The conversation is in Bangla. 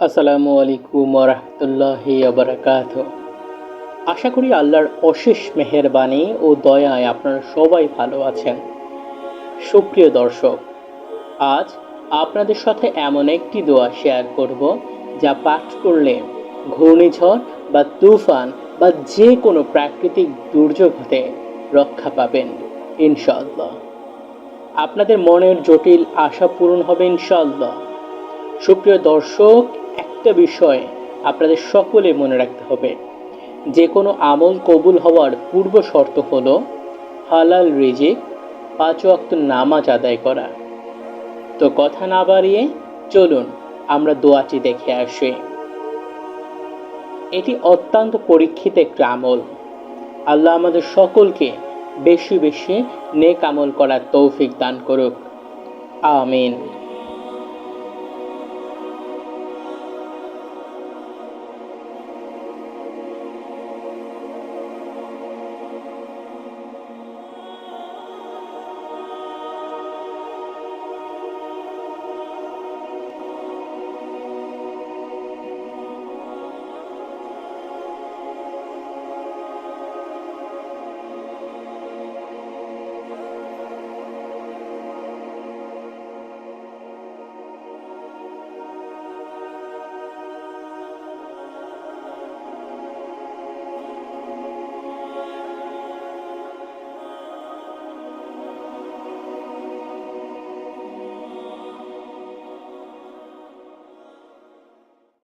আসসালামু আলাইকুম রহমতুল্লাহি আবরাকাত আশা করি আল্লাহর অশেষ মেহেরবানি ও দয়ায় আপনারা সবাই ভালো আছেন। সুপ্রিয় দর্শক, আজ আপনাদের সাথে এমন একটি দোয়া শেয়ার করব যা পাঠ করলে ঘূর্ণিঝড় বা তুফান বা যে কোনো প্রাকৃতিক দুর্যোগ হতে রক্ষা পাবেন, ইনশাআল্লাহ। আপনাদের মনের জটিল আশা পূরণ হবে, ইনশাআল্লাহ। সুপ্রিয় দর্শক একটা বিষয় আপনাদের সকলে মনে রাখতে হবে। যে কোনো আমল কবুল হওয়ার পূর্ব শর্ত হলো হালাল রিজিক, পাঁচ ওয়াক্ত নামাজ আদায় করা। তো কথা না বাড়িয়ে চলুন, আমরা দোয়াটি দেখে আসি। এটি অত্যন্ত পরীক্ষিত একটি আমল। আল্লাহ আমাদের সকলকে বেশি বেশি নেক আমল করার তৌফিক দান করুক। আমিন।